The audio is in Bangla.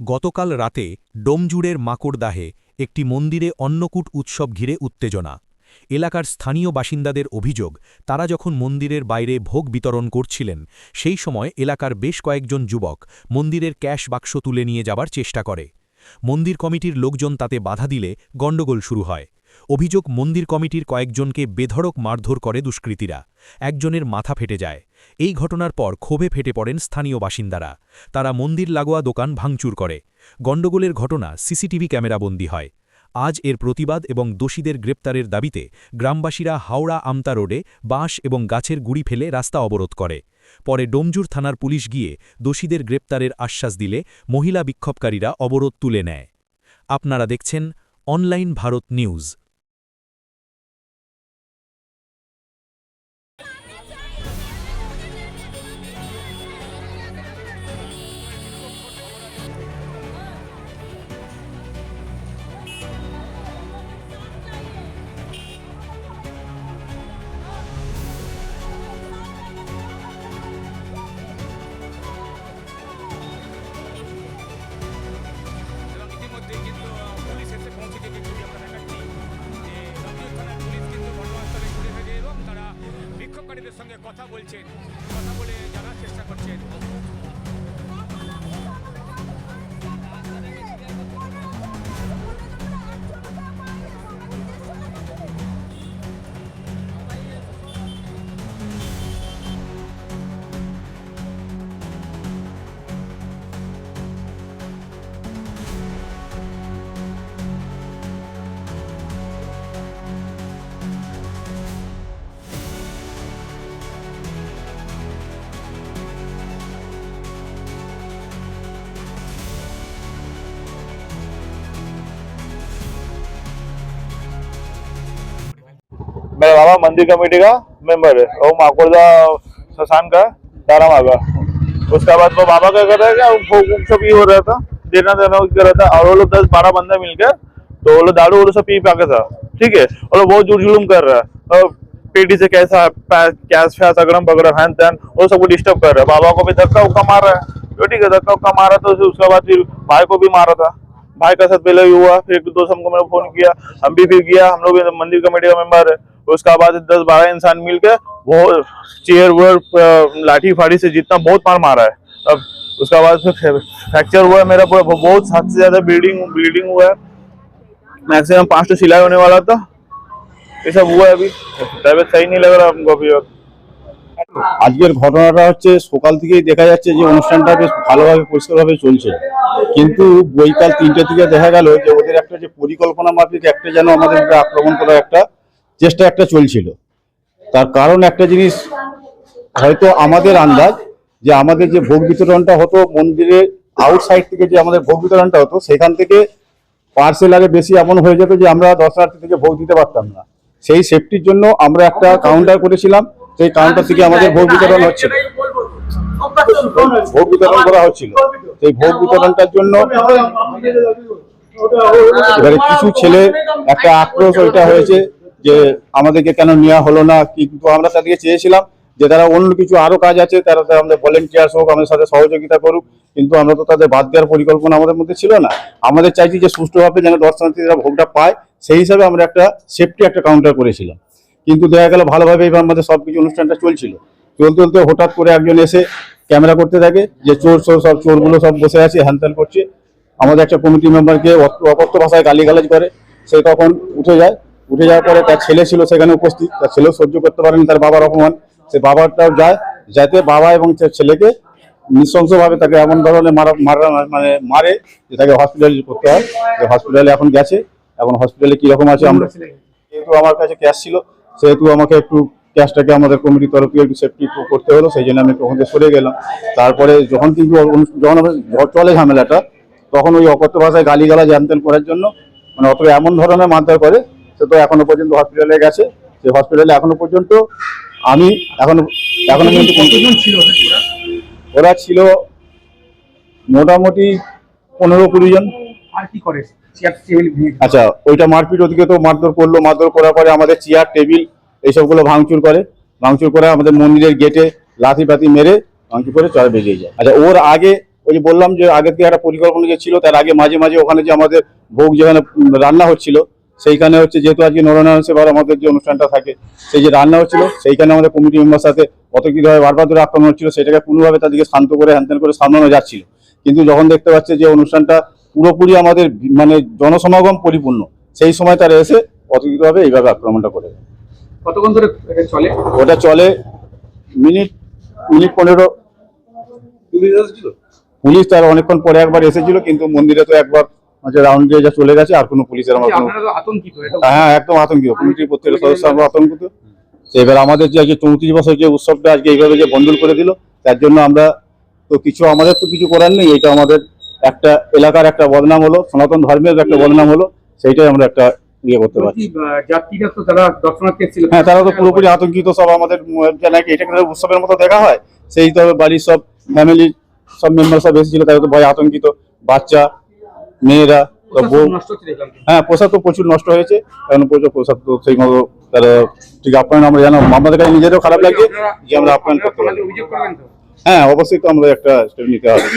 গতকাল রাতে ডোমজুড়ের মাকড়দাহে একটি মন্দিরে অন্নকূট উৎসব ঘিরে উত্তেজনা। এলাকার স্থানীয় বাসিন্দাদের অভিযোগ, তারা যখন মন্দিরের বাইরে ভোগ বিতরণ করছিলেন, সেই সময় এলাকার বেশ কয়েকজন যুবক মন্দিরের ক্যাশ বাক্স তুলে নিয়ে যাবার চেষ্টা করে। মন্দির কমিটির লোকজন তাতে বাধা দিলে গণ্ডগোল শুরু হয়। অভিযোগ মন্দির কমিটির কয়েকজনকে বেধড়ক মারধর করে দুষ্কৃতীরা। একজনের মাথা ফেটে যায়। এই ঘটনার পর ক্ষোভে ফেটে পড়েন স্থানীয় বাসিন্দারা। তারা মন্দির লাগোয়া দোকান ভাঙচুর করে। গণ্ডগোলের ঘটনা সিসিটিভি ক্যামেরাবন্দী হয়। আজ এর প্রতিবাদ এবং দোষীদের গ্রেপ্তারের দাবিতে গ্রামবাসীরা হাওড়া আমতা রোডে বাঁশ এবং গাছের গুড়ি ফেলে রাস্তা অবরোধ করে। পরে ডোমজুর থানার পুলিশ গিয়ে দোষীদের গ্রেপ্তারের আশ্বাস দিলে মহিলা বিক্ষোভকারীরা অবরোধ তুলে নেয়। আপনারা দেখছেন অনলাইন ভারত নিউজ। সঙ্গে কথা বলছেন কথা বলে জানার চেষ্টা করছেন। बाबा मंदिर कमेटी का मेंबर है, वो माकोदा शशान का दारा मागा। उसके बाद वो बाबा क्या कर रहा है सब ये हो रहा था, देना देना कर रहा था, और वो लोग दस बारह बंदा मिलकर तो वो लोग दारू वो सब पी पाके था, ठीक है? और वो बहुत जुड़ जुलूम कर रहा है, और पेटी से कैसा कैश फैस अगड़म पगड़म हैन तैन, वो सबको डिस्टर्ब कर रहा है। बाबा को भी धक्का उक्का मार रहा है। तो ठीक है? धक्का उक्का मारा तो उसके बाद फिर भाई को भी मारा था। भाई का साथ पहले भी हुआ, फिर एक दोस्त हमको मैंने फ़ोन किया, हम भी फिर किया, हम लोग भी मंदिर कमेटी का मेंबर है। उसके बाद दस बारह इंसान मिलकर वो चेयर वेयर अ, लाठी फाड़ी से जितना बहुत मार मारा है अब उसके बाद फिर फ्रैक्चर हुआ है मेरा पूरा बहुत हद से ज्यादा ब्लीडिंग ब्लीडिंग हुआ है मैक्सिमम पांच तो सिलाई होने वाला था ये सब हुआ है अभी तबियत सही नहीं लग रहा हमको अभी और আজকের ঘটনাটা হচ্ছে সকাল থেকেই দেখা যাচ্ছে যে অনুষ্ঠানটা বেশ ভালোভাবে পরিষ্কারভাবে চলছে কিন্তু বৈকাল তিনটে থেকে দেখা গেল যে ওদের একটা যে পরিকল্পনা মাফিক একটা যেন আমাদের উপরে আক্রমণ করার একটা চেষ্টা একটা চলছিল। তার কারণ একটা জিনিস, হয়তো আমাদের আন্দাজ যে আমাদের যে ভোগ বিতরণটা হতো মন্দিরের আউটসাইড থেকে যে আমাদের ভোগ বিতরণটা হতো, সেখান থেকে পার্সেল আগে বেশি এমন হয়ে যেত যে আমরা দর্শনার্থী থেকে ভোগ দিতে পারতাম না। সেই সেফটির জন্য আমরা একটা কাউন্টার করেছিলাম, সেই কাউন্টার থেকে আমাদের ভোগ বিতরণ হচ্ছিল। ভোগ বিতরণ করা হচ্ছিল। সেই ভোগ বিতরণটার জন্য এবারে কিছু ছেলে একটা আক্রোশ ওইটা হয়েছে। যে আমাদেরকে কেন নেওয়া হলো না, কিন্তু আমরা তাদেরকে চেয়েছিলাম যে তারা অন্য কিছু আরও কাজ আছে, তারা আমাদের ভলেন্টিয়ার্স হোক, আমাদের সাথে সহযোগিতা করুক, কিন্তু আমরা তো তাদের বাদ দেওয়ার পরিকল্পনা আমাদের মধ্যে ছিল না। আমাদের চাইছি যে সুষ্ঠুভাবে যেন দর্শনার্থীরা ভোগটা পায়, সেই হিসাবে আমরা একটা সেফটি একটা কাউন্টার করেছিলাম। কিন্তু দেখা গেল ভালোভাবে এবার আমাদের সব কিছু অনুষ্ঠানটা চলছিল। চলতে চলতে হঠাৎ করে একজন এসে ক্যামেরা করতে থাকে, যে চোর চোর সব, চোরগুলো সব বসে আছে, হ্যানত্যান করছে। আমাদের একটা কমিটি মেম্বারকে অকথ্য ভাষায় গালিগালাজ করে, সে তখন উঠে যায় উঠে যাওয়ার পরে তার ছেলে ছিল সেখানে উপস্থিত। তার ছেলেও সহ্য করতে পারেনি, তার বাবার অপমান। সে বাবাটাও যায় যাতে বাবা এবং তার ছেলেকে নৃশংসভাবে তাকে এমন ধরনের মারা মারা মানে মারে যে তাকে হসপিটালে করতে হয়। যে হসপিটালে এখন গেছে, এখন হসপিটালে কীরকম আছে আমরা যেহেতু আমার কাছে ক্যাশ ছিল, সেহেতু আমাকে একটু ক্যাশটাকে আমাদের কমিটির তরফ একটু সেফটি করতে হলো, সেই জন্য আমি ওখান থেকে সরে গেলাম। তারপরে যখন কিন্তু যখন চলে ঝামেলাটা, তখন ওই অকথ্য ভাষায় গালিগালা জানতেন করার জন্য মানে অত এমন ধরনের মারধর করে সে তো এখনও পর্যন্ত হসপিটালে গেছে। সেই হসপিটালে এখনও পর্যন্ত আমি এখনও এখনও পর্যন্ত ছিল ওরা? ছিল মোটামুটি পনেরো কুড়ি জন। আর কি করে? আচ্ছা ওইটা মারপিট ওদিকে তো মারধর করল মারধর করার পরে আমাদের চেয়ার টেবিল এইসবগুলো ভাঙচুর করে। ভাঙচুর করে আমাদের মন্দিরের গেটে লাথি পাতি মেরে ভাঙচুর করে চড়া বেরিয়ে যায়। আচ্ছা ওর আগে ওই যে বললাম যে আগে থেকে একটা পরিকল্পনা যে ছিল তার আগে মাঝে মাঝে ওখানে যে আমাদের ভোগ যেখানে রান্না হচ্ছিল সেইখানে হচ্ছে যেহেতু আজকে নরনারায়ণ সেবার আমাদের যে অনুষ্ঠানটা থাকে সেই যে রান্না হচ্ছিল সেইখানে আমাদের কমিটি মেম্বার সাথে কত অতর্কিতভাবে বারবার ধরে আক্রমণ হচ্ছিল সেটাকে কোনোভাবে তাদেরকে শান্ত করে হ্যানত্যান করে সামলানো যাচ্ছিল। কিন্তু যখন দেখতে পাচ্ছে যে অনুষ্ঠানটা পুরোপুরি আমাদের মানে জনসমাগম পরিপূর্ণ সেই সময় তারা এসে অতর্কিতভাবে এইভাবে আক্রমণটা করে কতক্ষণ ধরে চলে? ওটা চলে মিনিট মিনিট পনেরো। পুলিশ তার অনেকক্ষণ পরে একবার এসেছিল কিন্তু মন্দিরে তো একবার রাউন্ড দিয়ে যা চলে গেছে আর কোনো পুলিশের আমার কোনো এটা হ্যাঁ একদম আতঙ্কিত। কমিটির প্রত্যেকটা সদস্য আমরা আতঙ্কিত। এবার আমাদের যে আজকে চৌত্রিশ বছর যে উৎসবটা আজকে এইভাবে যে বন্ধন করে দিল তার জন্য আমরা তো কিছু আমাদের তো কিছু করার নেই। এটা আমাদের একটা এলাকার একটা বদনাম হলো সনাতন ধর্মের একটা বদনাম হলো সেইটাই আমরা একটা ইয়ে করতে পারছি। হ্যাঁ তারা তো পুরোপুরি আতঙ্কিত সব আমাদের নাকি এটাকে উৎসবের মতো দেখা হয়। সেই তো বাড়ির সব ফ্যামিলি সব মেম্বার সব এসেছিল তারা তো ভয় আতঙ্কিত। বাচ্চা মেয়েরা বউ হ্যাঁ পোশাক তো প্রচুর নষ্ট হয়েছে। কারণ প্রচুর পোশাক তো সেই মতো তারা ঠিক আপ্যায়ন আমরা জানো আমাদের কাছে নিজেরও খারাপ লাগে যে আমরা আপ্যায়ন করতে পারি। হ্যাঁ অবশ্যই তো আমরা একটা স্টেপ নিতে হবে।